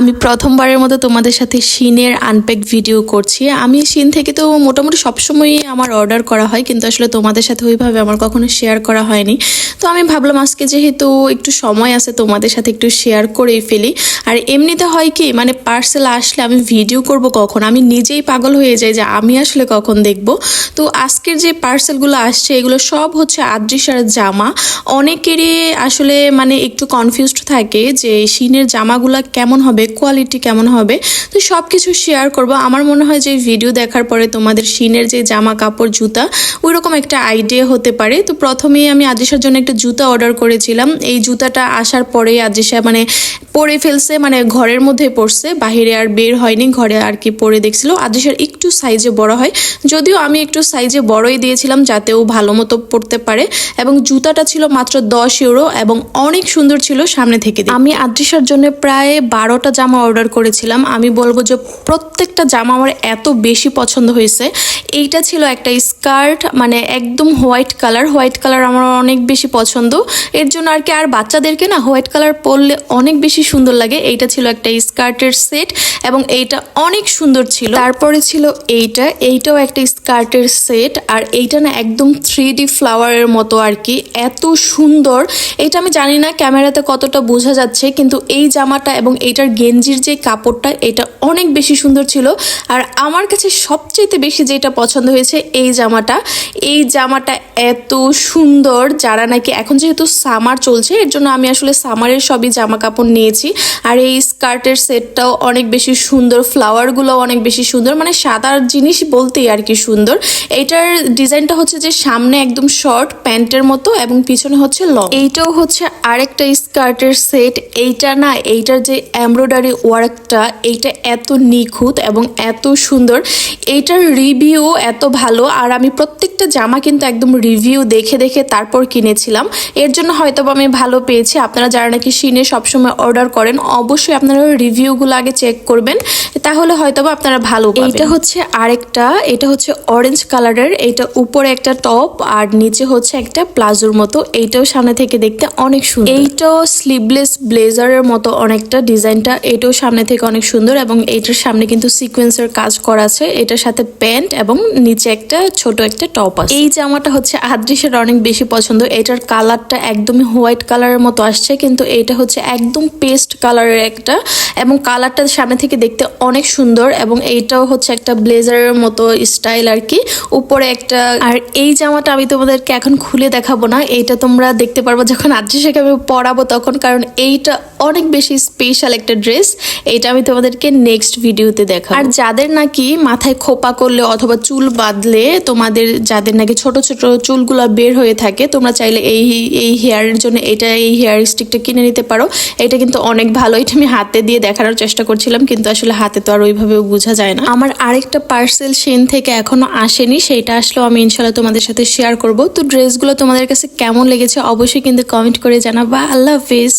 আমি প্রথমবারের মতো তোমাদের সাথে শিনের আনপ্যাক ভিডিও করছি। আমি শিন থেকে তো মোটামুটি সবসময়ই আমার অর্ডার করা হয়, কিন্তু আসলে তোমাদের সাথে ওইভাবে আমার কখনো শেয়ার করা হয়নি। তো আমি ভাবলাম আজকে যেহেতু একটু সময় আছে, তোমাদের সাথে একটু শেয়ার করেই ফেলি। আর এমনিতে হয় কি মানে পার্সেল আসলে আমি ভিডিও করব কখন? আমি নিজেই পাগল হয়ে যাই যে আমি আসলে কখন দেখব। তো আজকের যে পার্সেলগুলো আসছে, এগুলো সব হচ্ছে আদ্রিসার জামা। অনেকেরই আসলে মানে একটু কনফিউজড থাকে যে শিনের জামাগুলো কেমন হবে কোয়ালিটি কেমন হবে? তো সব কিছু শেয়ার করব। আমার মনে হয় যে ভিডিও দেখার পরে তোমাদের শিনের যে জামা কাপড়, জুতা ওই রকম একটা আইডিয়া হতে পারে। তো প্রথমেই আমি আদ্রিসার জন্য একটা জুতা অর্ডার করেছিলাম। এই জুতাটা আসার পরেই আদ্রিসা মানে পরে ফেলছে মানে ঘরের মধ্যে পড়ছে, বাহিরে আর বের হয়নি, ঘরে আর কি পরে দেখছিল। আদ্রিসার একটু সাইজে বড় হয়। যদিও আমি একটু সাইজে বড়ই দিয়েছিলাম, যাতে ও ভালো মতো পড়তে পারে। এবং জুতাটা ছিল মাত্র দশ ইউরো এবং অনেক সুন্দর ছিল সামনে থেকে আমি আদ্রিসার জন্য প্রায় বারোটা জামা অর্ডার করেছিলাম। আমি বলব যে প্রত্যেকটা জামা আমার এত বেশি পছন্দ হয়েছে। এইটা ছিল একটা স্কার্ট মানে একদম হোয়াইট কালার হোয়াইট কালার আমার অনেক বেশি পছন্দ। এর জন্য আর কি আর বাচ্চাদেরকে না হোয়াইট কালার পরলে অনেক বেশি সুন্দর লাগে। এইটা ছিল একটা স্কার্টের সেট এবং এইটা অনেক সুন্দর ছিল। তারপরে ছিল এইটা। এইটাও একটা স্কার্টের সেট আর এইটা না একদম থ্রি ডি ফ্লাওয়ারের মতো আর কি। এত সুন্দর। এটা আমি জানি না ক্যামেরাতে কতটা বোঝা যাচ্ছে, কিন্তু এই জামাটা এবং এইটার গেঞ্জির যে কাপড়টা, এটা অনেক বেশি সুন্দর ছিল। আর আমার কাছে সবচেয়ে বেশি যেটা পছন্দ হয়েছে এই জামাটা। এই জামাটা এত সুন্দর, যারা নাকি এখন যেহেতু সামার চলছে, এর জন্য আমি আসলে সামারের সবই জামা কাপড় নিয়েছি। আর এই স্কার্টের সেটটাও অনেক বেশি সুন্দর ফ্লাওয়ারগুলো অনেক বেশি সুন্দর মানে সাদার জিনিস বলতেই আর কি সুন্দর। এইটার ডিজাইনটা হচ্ছে যে সামনে একদম শর্ট প্যান্টের মতো এবং পিছনে হচ্ছে লং এইটাও হচ্ছে আরেকটা স্কার্টের সেট এইটা না, এইটার যে এমব্রয়ডারি ওয়ার্কটা এইটা এত নিখুঁত এবং এত সুন্দর। এইটার রিভিউ এত ভালো। আর আমি প্রত্যেকটা জামা কিন্তু একদম রিভিউ দেখে দেখে তারপর কিনেছিলাম। এর জন্য হয়তো আমি ভালো পেয়েছি। আপনারা যারা নাকি শিনে সবসময় অর্ডার করেন অবশ্যই আপনারা রিভিউগুলো আগে চেক করবেন। তাহলে হয়তো আপনারা ভালো। এইটা হচ্ছে আরেকটা এটা হচ্ছে অরেঞ্জ কালারের এটা উপরে একটা টপ আর নিচে হচ্ছে একটা প্লাজোর মতো। এইটাও সামনে থেকে দেখতে অনেক সুন্দর। এইটাও স্লিভলেস ব্লেজারের মতো অনেকটা ডিজাইনটা এটাও সামনে থেকে অনেক সুন্দর এবং এইটার সামনে কিন্তু সিকোয়েন্সের কাজ করা আছে। এটার সাথে প্যান্ট এবং নিচে একটা ছোট একটা টপ আছে। এই জামাটা হচ্ছে আদ্রিসের অনেক বেশি পছন্দ। এটার কালারটা একদমই হোয়াইট কালারের মতো আসছে, কিন্তু এটা হচ্ছে একদম পেস্ট কালারের একটা এবং কালারটা সামনে থেকে দেখতে অনেক সুন্দর এবং এইটাও হচ্ছে একটা ব্লেজারের মতো স্টাইল আর কি। উপরে একটা আর এই জামাটা আমি তোমাদেরকে এখন খুলে দেখাবো না। এইটা তোমরা দেখতে পারব যখন আদ্রিসাকে আমি পরাবো তখন, কারণ এইটা অনেক বেশি স্পেশাল একটা ড্রেস এটা আমি তোমাদেরকে নেক্সট ভিডিওতে দেখাবো। আর যাদের নাকি মাথায় খোপা করলে অথবা চুল বাঁধলে তোমাদের, যাদের নাকি ছোট ছোট চুলগুলো বের হয়ে থাকে, তোমরা চাইলে এই এই হেয়ারের জন্য এটা, এই হেয়ার স্টিকটা কিনে নিতে পারো। এটা কিন্তু অনেক ভালো, এটা আমি হাতে দিয়ে দেখানোর চেষ্টা করছিলাম, কিন্তু আসলে হাতে তো আর ওইভাবে বোঝা যায় না। আমার আরেকটা পার্সেল সেন থেকে এখনও আসেনি সেটা আসলেও আমি ইনশাল্লাহ তোমাদের সাথে শেয়ার করব। তো ড্রেসগুলো তোমাদের কাছে কেমন লেগেছে অবশ্যই কিন্তু কমেন্ট করে জানাবা। আল্লাহ হাফিজ।